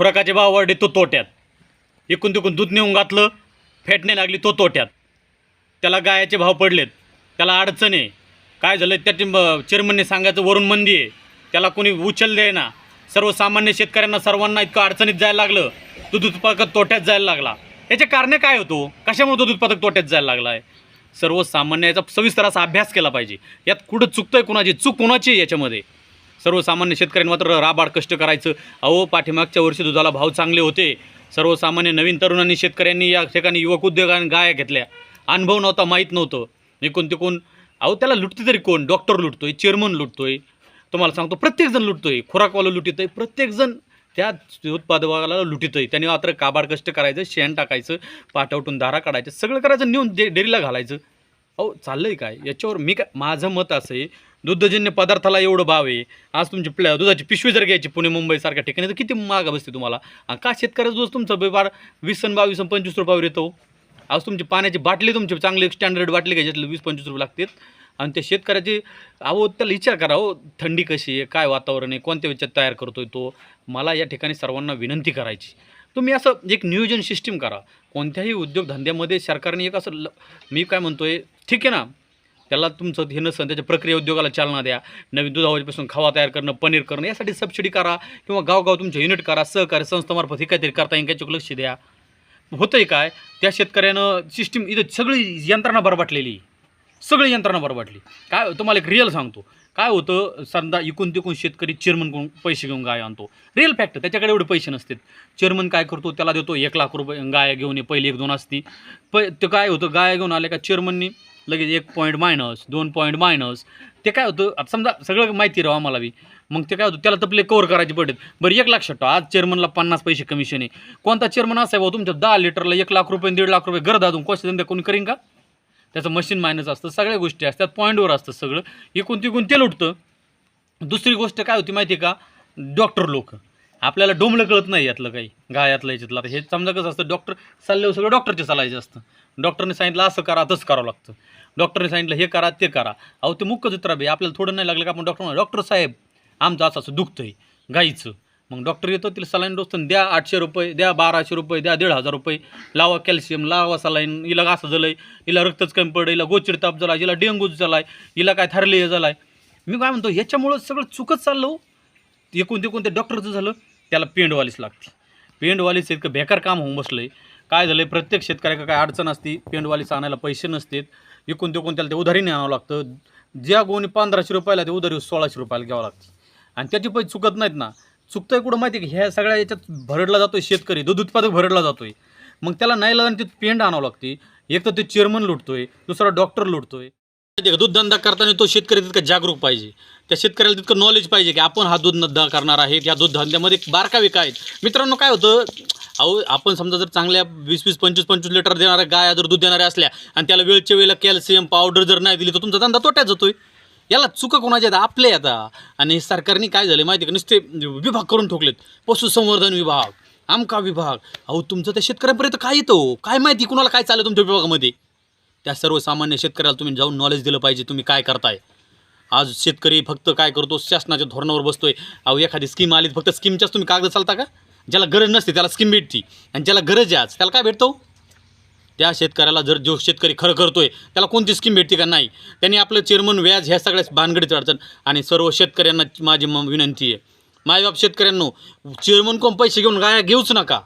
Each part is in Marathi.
खुराकाचे भाव वाढले तो तोट्यात. एकूण तिकून दूध नेऊन घातलं फेटणे लागली तो तोट्यात. त्याला गायाचे भाव पडलेत. त्याला अडचण आहे. काय झालं त्या चेअरमनने सांगायचं वरून मंदी आहे. त्याला कोणी उचल ना सर्वसामान्य शेतकऱ्यांना सर्वांना इतकं अडचणीत जायला लागलं. दूध उत्पादक तोट्यात जायला लागला. याचे कारणे काय होतो? कशामुळे दूध उत्पादक तोट्यात जायला लागला आहे सर्वसामान्य याचा सविस्तर असा अभ्यास केला पाहिजे. यात कुठं आहे कुणाची? चूक कुणाची आहे याच्यामध्ये? सर्वसामान्य शेतकऱ्यांनी मात्र राबाड कष्ट करायचं. अहो पाठीमागच्या वर्षी दुधाला भाव चांगले होते. सर्वसामान्य नवीन तरुणांनी शेतकऱ्यांनी या ठिकाणी युवक उद्योगाने गाया घेतल्या. अनुभव नव्हता माहीत नव्हतं. एकूण तिकून अहो त्याला लुटते तरी कोण? डॉक्टर लुटतोय चेअरमन लुटतोय. तुम्हाला सांगतो प्रत्येकजण लुटतोय. खुराकवाला लुटितोय. प्रत्येकजण त्या उत्पादकाला लुटितोय. त्याने मात्र काबाड कष्ट करायचं शेण टाकायचं पाठवटून धारा काढायचं सगळं करायचं नेऊन डे डेअरीला घालायचं. अहो चाललंय काय? याच्यावर मी काय माझं मत असं आहे दुग्धजन्य पदार्थाला एवढं भाव आहे आज तुमची प्ल दुधाची पिशवी जर घ्यायची पुणे मुंबईसारख्या ठिकाणी तर किती माग बसते तुम्हाला? आणि का शेतकऱ्याचा दूध तुमचा? व्यवहार वीस आणि बावीस आणि पंचवीस रुपयावर येतो. आज तुमची पाण्याची बाटली तुमची चांगली स्टँडर्ड बाटली घ्यायची वीस पंचवीस रुपये लागतील. आणि त्या शेतकऱ्याची अहो त्याला विचार करा हो थंडी कशी आहे काय वातावरण आहे कोणत्या वेळच्यात तयार करतोय तो? मला या ठिकाणी सर्वांना विनंती करायची. तुम्ही असं म्हणजे एक नियोजन सिस्टीम करा. कोणत्याही उद्योगधंद्यामध्ये सरकारने एक असं ल मी काय म्हणतो आहे ठीक आहे ना? त्याला तुमचं हे नसन त्याच्या प्रक्रिया उद्योगाला चालना द्या. नवीन दुधावरपासून खावा तयार करणं पनीर करणं यासाठी सबसिडी करा किंवा गावगाव तुमचे युनिट करा सहकारी संस्थामार्फत हे काहीतरी करता येईल याच्याकडे लक्ष द्या. होतं आहे काय? त्या शेतकऱ्यानं सिस्टीम इथं सगळी यंत्रणा बरबाटलेली सगळी यंत्रणा बरबाटली काय तुम्हाला एक रिअल सांगतो. काय होतं समजा इकून तिकून शेतकरी चेअरमन पैसे घेऊन गाय आणतो. रिअल फॅक्ट त्याच्याकडे एवढे पैसे नसतात. चेअरमन काय करतो त्याला देतो एक लाख रुपये गाय घेऊन ये पहिली एक दोन असती. प ते काय होतं गाय घेऊन आले का चेअरमननी लगेच एक पॉईंट मायनस दोन पॉईंट मायनस ते काय होतं आता समजा सगळं माहिती राहू आम्हाला बी. मग ते काय होतं त्याला तपले कवर करायचे पडत बरं एक लाख शटो आज चेअरमनला पन्नास पैसे कमिशन आहे. कोणता चेअरमन असा आहे भाऊ तुमच्या दहा लिटरला एक लाख रुपये दीड लाख रुपये गरज अजून कोणत्या धंदा कोणी करीन का? त्याचं मशीन मायनस असतं सगळ्या गोष्टी असतात पॉईंटवर असतं सगळं. इकून तिकून ते लुटतं दुसरी गोष्ट काय होती माहिती आहे का? डॉक्टर लोक. आपल्याला डोंबलं कळत नाही यातलं काही. गायातलं याच्यातलं. आता हे समजा कसं असतं डॉक्टर सल्ल्यावर सगळं डॉक्टरचे सल्लायचं असतं. डॉक्टरने सांगितलं असं करा तसं करावं लागतं. डॉक्टरने सांगितलं हे करा ते करा. अहो ते मुख्य जत्रा बी. आपल्याला थोडं नाही लागलं का आपण डॉक्टर डॉक्टर साहेब आमचं असं असं आहे गाईचं. मग डॉक्टर येतो तिला सलाईन डोसतं द्या आठशे रुपये द्या बाराशे रुपये द्या दीड हजार रुपये. लावा कॅल्शियम लावा सलाईन हिला असं झालंय हिला रक्तच कमी पडलं हिला गोचिर ताप झाला हिला डेंगूच आहे हिला काय थरले झालाय. मी काय म्हणतो ह्याच्यामुळं सगळं चुकत चाललं हो. एकूण तिकून ते डॉक्टरचं झालं त्याला पेंडवालीच लागते. पेंडवालीच इतकं बेकार काम होऊन बसलं आहे काय झालं आहे प्रत्येक शेतकऱ्याला काय अडचण असती पेंडवालीचं आणायला पैसे नसतात. एकूण तिकून त्याला ते उधारीने आणावं लागतं. ज्या गोणी पंधराशे रुपयाला ते उधारी सोळाशे रुपयाला घ्यावं लागतं. आणि त्याची पैसे चुकत नाहीत ना. चुकतंय कुठं माहिती आहे की? ह्या सगळ्या याच्यात भरडला जातोय शेतकरी दूध उत्पादक भरडला जातोय. मग त्याला नाही लागून ते पेंड आणावं लागते. एक तर ते चेअरमन लुटतोय दुसरा डॉक्टर लुटतोय. आहे का? दूध धंदा करताना तो शेतकरी तितका जागरूक पाहिजे. त्या शेतकऱ्याला तितकं नॉलेज पाहिजे की आपण हा दूध धंदा करणार आहे या दूध धंद्यामध्ये बारकावे काय आहेत. मित्रांनो काय होतं? अहो आपण समजा जर चांगल्या वीस वीस पंचवीस पंचवीस लिटर देणाऱ्या गाया जर दूध देणाऱ्या असल्या आणि त्याला वेळच्या वेळेला कॅल्शियम पावडर जर नाही दिली तर तुमचा धंदा तोट्यात जातोय. याला चुका कोणाच्या आहेत? आपले आता. आणि सरकारने काय झालं माहिती का? नुसते विभाग करून ठोकलेत. पशुसंवर्धन विभाग आमका विभाग. अहो तुमचं त्या शेतकऱ्यांपर्यंत काय येतो हो? काय माहिती कुणाला काय चाललं तुमच्या विभागामध्ये? त्या सर्वसामान्य शेतकऱ्याला तुम्ही जाऊन नॉलेज दिलं पाहिजे. तुम्ही काय करताय? आज शेतकरी फक्त काय करतो? शासनाच्या धोरणावर बसतोय. अहो एखादी स्कीम आली फक्त स्कीमच्याच तुम्ही कागद चालता का? ज्याला गरज नसते त्याला स्कीम भेटती. आणि ज्याला गरज आहे आज त्याला काय भेटतो हो? त्या शेतकऱ्याला जर जो शेतकरी खरं करतोय त्याला कोणती स्कीम भेटते का नाही? त्यांनी आपलं चेअरमन व्याज ह्या सगळ्याच भानगडीत अडचण. आणि सर्व शेतकऱ्यांना माझी म- विनंती आहे. मायबाप शेतकऱ्यांनो चेअरमन कोण? पैसे घेऊन गाया घेऊच नका.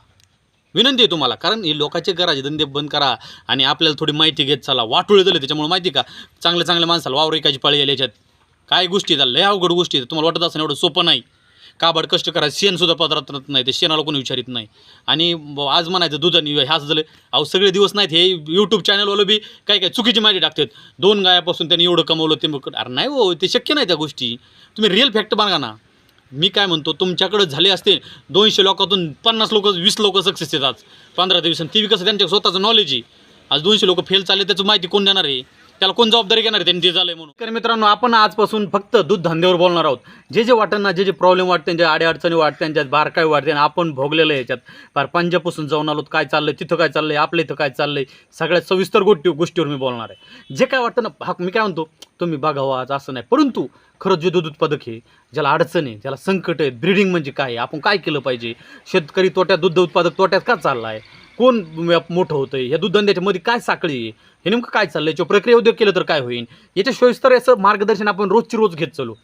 विनंती आहे तुम्हाला. कारण हे लोकांचे घराचे धंदे बंद करा आणि आपल्याला थोडी माहिती घेत चला. वाटोळे झाले त्याच्यामुळे माहिती आहे का? चांगल्या चांगल्या माणसाला वावर एकाची पाळी आली याच्यात. काय गोष्टी आहेत? लय अवघड गोष्टी तुम्हाला वाटत असं एवढं सोपं नाही. काबड कष्ट करा शेणसुद्धा पदार्थ नाही ते शेणाला कोणी विचारित नाही. आणि आज म्हणायचं दूध आणि ह्याच झालं. अहो सगळे दिवस नाहीत हे यूट्यूब चॅनलवालं बी काय काय चुकीची माहिती टाकतात. दोन गायापासून त्यांनी एवढं कमवलं ते मग अरे नाही हो ते शक्य नाही त्या गोष्टी. तुम्ही रिअल फॅक्ट बघा ना. मी काय म्हणतो तुमच्याकडे झाले असते दोनशे लोकातून पन्नास लोक वीस लोक सक्सेस येतात. पंधरा दिवसांनी ती बी कसं त्यांच्या स्वतःचं नॉलेज आहे. आज दोनशे लोक फेल चालले त्याचं माहिती कोण देणार आहे? त्याला कोण जबाबदारी घेणार आहे? त्यांनी ते झालंय म्हणून. तर मित्रांनो आपण आजपासून फक्त दूध धंद्यावर बोलणार आहोत. जे जे वाटतना जे जे प्रॉब्लेम वाटते त्यांच्या अडीअडचणी वाटते त्यांच्यात बारकाई वाटते आणि आपण भोगलेलं आहे याच्यात. फार पंजाबपासून जाऊन आलो काय चाललंय तिथं काय चाललंय आपल्या इथं काय चाललंय सगळ्यात सविस्तर गोष्टी गोष्टीवर मी बोलणार आहे. जे काय वाटतं ना हा मी काय म्हणतो तुम्ही बघावा हो, आज असं नाही. परंतु खरंच जे दूध उत्पादक आहे ज्याला अडचण आहे ज्याला संकट आहे ब्रिडिंग म्हणजे काय आहे? आपण काय केलं पाहिजे? शेतकरी तोट्यात दूध उत्पादक तोट्यात का चालला आहे कोण मोठं होतं आहे या दूधधंद्याच्यामध्ये काय साखळी आहे? हे नेमकं काय चाललं याच्यावर प्रक्रिया उद्योग केलं तर काय होईल याच्या सोयीस्तर याचं मार्गदर्शन आपण रोजची रोज घेत चालू.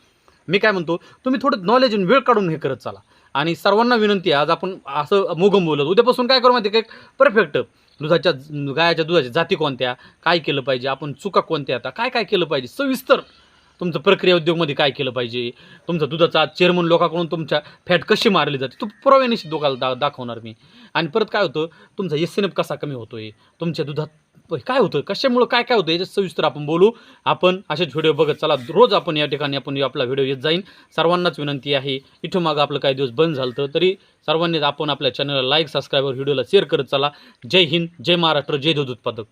मी काय म्हणतो तुम्ही थोडं नॉलेज आणि वेळ काढून हे करत चाला. आणि सर्वांना विनंती आहे आज आपण असं मोगम बोलत उद्यापासून काय करू माहिती काय का परफेक्ट दुधाच्या गायाच्या दुधाच्या जाती कोणत्या? काय केलं पाहिजे? आपण चुका कोणत्या? आता काय काय केलं पाहिजे? सविस्तर तुमचं प्रक्रिया उद्योगमध्ये काय केलं पाहिजे? तुमचा दुधाचा चेअरमन लोकांकडून तुमच्या फॅट कशी मारली जाते? तो पुराव्यानिशी दोघाला दा दाखवणार मी. आणि परत काय होतं? तुमचा एस एन एफ कसा कमी होतो आहे तुमच्या दुधात काय होतं? कशामुळं काय काय होतं? याच्यात सविस्तर आपण बोलू. आपण असेच व्हिडिओ बघत चला. रोज आपण या ठिकाणी आपण आपला व्हिडिओ येत जाईन. सर्वांनाच विनंती आहे. इथं मागं आपलं काही दिवस बंद झालं तरी सर्वांनीच आपण आपल्या चॅनलला लाईक सबस्क्राईबर व्हिडिओला शेअर करत चला. जय हिंद जय महाराष्ट्र जय दूध उत्पादक.